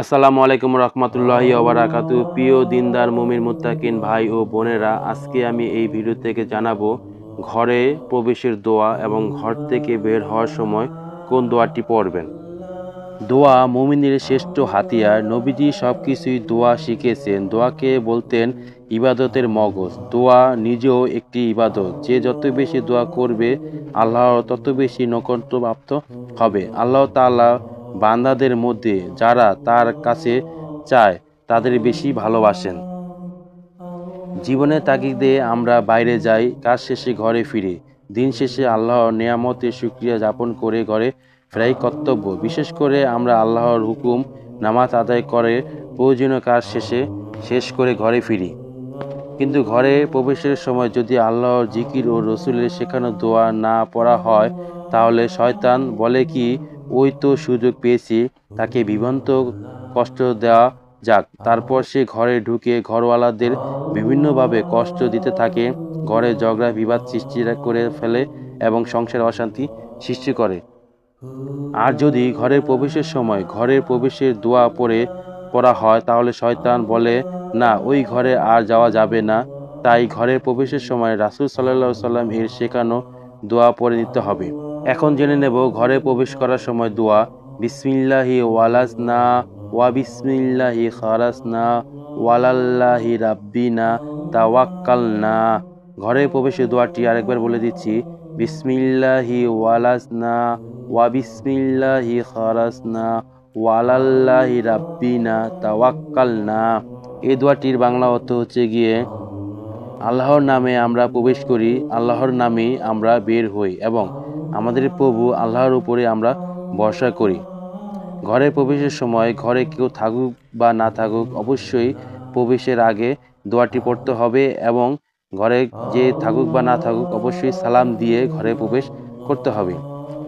আসসালামু আলাইকুম রহমতুল্লাহি ওবরাকাতু প্রিয় দিনদার, মুমিন মুত্তাকিন ভাই ও বোনেরা, আজকে আমি এই ভিডিও থেকে জানাব ঘরে প্রবেশের দোয়া এবং ঘর থেকে বের হওয়ার সময় কোন দোয়াটি পড়বেন। দোয়া মুমিনের শ্রেষ্ঠ হাতিয়ার। নবীজি সব কিছুই দোয়া শিখেছেন। দোয়াকে বলতেন ইবাদতের মগজ। দোয়া নিজেও একটি ইবাদত। যে যত বেশি দোয়া করবে, আল্লাহ তত বেশি নকন্তপ্রাপ্ত হবে। আল্লাহ তাআলা বান্দাদের মধ্যে যারা তার কাছে চায়, তাদের বেশি ভালোবাসেন। জীবনের তাগিদে আমরা বাইরে যাই, কাজ শেষে ঘরে ফিরি। দিন শেষে আল্লাহর নেয়ামতের সুক্রিয়া যাপন করে ঘরে ফেরাই কর্তব্য। বিশেষ করে আমরা আল্লাহর হুকুম নামাজ আদায় করে প্রয়োজনীয় কাজ শেষে শেষ করে ঘরে ফিরি। কিন্তু ঘরে প্রবেশের সময় যদি আল্লাহর জিকির ও রসুলের শেখানো দোয়া না পড়া হয়, তাহলে শয়তান বলে কি ওই তো সুযোগ পেয়েছি, তাকে বিভ্রান্ত কষ্ট দেওয়া যাক। তারপর সে ঘরে ঢুকে ঘরওয়ালাদের বিভিন্নভাবে কষ্ট দিতে থাকে, ঘরে ঝগড়া, বিবাদ সৃষ্টি করে ফেলে এবং সংসারে অশান্তি সৃষ্টি করে। আর যদি ঘরের প্রবেশের সময় ঘরের প্রবেশের দোয়া পড়ে, পড়া হয়, তাহলে শয়তান বলে, না, ওই ঘরে আর যাওয়া যাবে না। তাই ঘরের প্রবেশের সময় রাসুল সাল্লাহ সাল্লাম এর শেখানো দোয়া পড়ে নিতে হবে। এখন জেনে নেব, ঘরে প্রবেশ করার সময় দোয়া, বিসমিল্লাহি ওয়ালাজনা, ওয়া বিসমিল্লাহি খারাসনা ওয়ালাল্লাহি রাব্বিনা তাওয়াক্কালনা। ঘরে প্রবেশের দোয়াটি আরেকবার বলে দিচ্ছি, বিসমিল্লাহি ওয়ালাজনা, ওয়া বিসমিল্লাহি খারাসনা ওয়ালাল্লাহি রাব্বিনা তাওয়াক্কালনা। এই দোয়াটির বাংলা অর্থ হচ্ছে গিয়ে, আল্লাহর নামে আমরা প্রবেশ করি, আল্লাহর নামে আমরা বের হই এবং আমাদের প্রভু আল্লাহর উপরে আমরা ভরসা করি। ঘরে প্রবেশের সময় ঘরে কেউ থাকুক বা না থাকুক, অবশ্যই প্রবেশের আগে দোয়াটি পড়তে হবে এবং ঘরে যে থাকুক বা না থাকুক, অবশ্যই সালাম দিয়ে ঘরে প্রবেশ করতে হবে।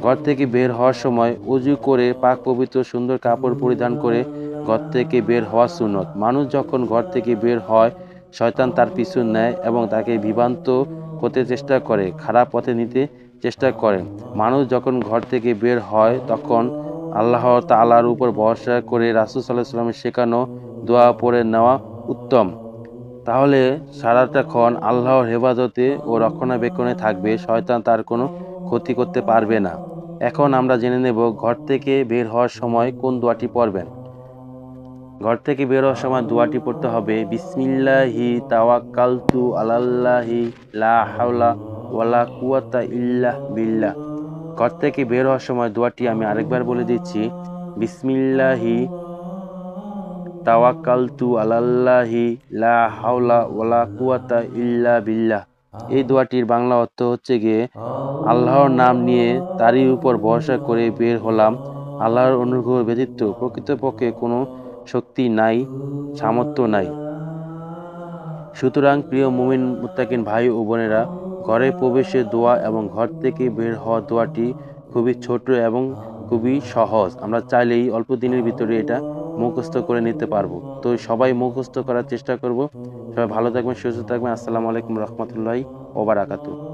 ঘর থেকে বের হওয়ার সময় উজু করে পাক পবিত্র সুন্দর কাপড় পরিধান করে ঘর থেকে বের হওয়া সুন্নত। মানুষ যখন ঘর থেকে বের হয়, শয়তান তার পিছু নেয় এবং তাকে বিভ্রান্ত করতে চেষ্টা করে, খারাপ পথে নিতে চেষ্টা করে। মানুষ যখন ঘর থেকে বের হয়, তখন আল্লাহ তালার উপর ভরসা করে রাসুল সাল্লাহ সাল্লামের শেখানো দোয়া পড়ে নেওয়া উত্তম। তাহলে সারাটাক্ষণ আল্লাহর হেফাজতে ও রক্ষণাবেক্ষণে থাকবে, শয়তান তার কোনো ক্ষতি করতে পারবে না। এখন আমরা জেনে নেব ঘর থেকে বের হওয়ার সময় কোন দোয়াটি পড়বেন। ঘর থেকে বের হওয়ার সময় দোয়াটি পড়তে হবে, বিসমিল্লাহি তাওয়াক্কালতু আলাল্লাহি লা হাওলা ওয়ালা কুয়াতা ইল্লাহ বিল্লাহ। ঘর থেকে বের হওয়ার সময় দোয়াটি আমি আরেকবার বলে দিচ্ছি, বিসমিল্লাহি তাওয়াক্কালতু আলাল্লাহি লা হাওলা ওয়ালা কুয়াতা ইল্লা বিল্লাহ। এই দোয়াটির বাংলা অর্থ হচ্ছে গিয়ে, আল্লাহর নাম নিয়ে তারই উপর ভরসা করে বের হলাম। আল্লাহর অনুগ্রহ ব্যতীত প্রকৃতপক্ষে কোনো শক্তি নাই, সামর্থ্য নাই। সুতরাং প্রিয় মুমিন মুত্তাকিন ভাই ও বোনেরা, ঘরে প্রবেশের দোয়া এবং ঘর থেকে বের হওয়া দোয়াটি খুবই ছোট এবং খুবই সহজ। আমরা চাইলেই অল্প দিনের ভিতরে এটা মুখস্থ করে নিতে পারব। তো সবাই মুখস্থ করার চেষ্টা করব। সবাই ভালো থাকবেন, সুস্থ থাকবেন। আসসালামু আলাইকুম রহমতুল্লাহি ওবারাকাতু